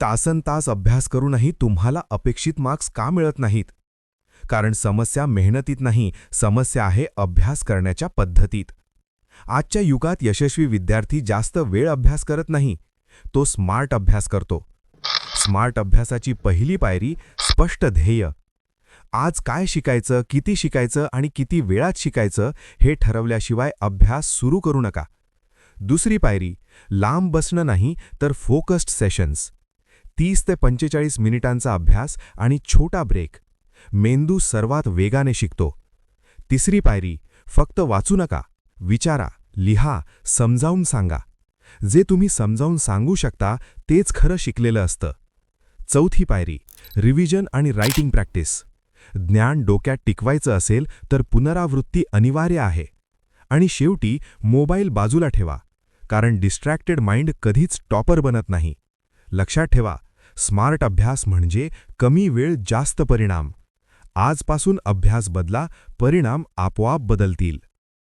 तासन तास अभ्यास करूनही तुम्हाला अपेक्षित मार्क्स का मिळत नाहीत? कारण समस्या मेहनतीत नाही समस्या आहे अभ्यास करण्याच्या पद्धतीत. आजच्या युगात यशस्वी विद्यार्थी जास्त वेळ अभ्यास करत नाही. तो स्मार्ट अभ्यास करतो. स्मार्ट अभ्यासाची पहिली पायरी स्पष्ट ध्येय. आज काय शिकायचं किती शिकायचं आणि किती वेळात शिकायचं हे ठरवल्याशिवाय अभ्यास सुरू करू नका. दुसरी पायरी लांब बसणं नाही तर फोकस्ड सेशन्स. तीस ते पंचेचाळीस मिनिटांचा अभ्यास आणि छोटा ब्रेक. मेंदू सर्वात वेगाने शिकतो. तिसरी पायरी फक्त वाचू नका. विचारा लिहा समजावून सांगा. जे तुम्ही समजावून सांगू शकता तेच खरं शिकलेलं असतं. चौथी पायरी रिव्हिजन आणि रायटिंग प्रॅक्टिस. ज्ञान डोक्यात टिकवायचं असेल तर पुनरावृत्ती अनिवार्य आहे. आणि शेवटी मोबाईल बाजूला ठेवा. कारण डिस्ट्रॅक्टेड माइंड कधीच टॉपर बनत नाही. लक्षात ठेवा स्मार्ट अभ्यास म्हणजे कमी वेळ जास्त परिणाम. आजपासून अभ्यास बदला परिणाम आपोआप बदलतील.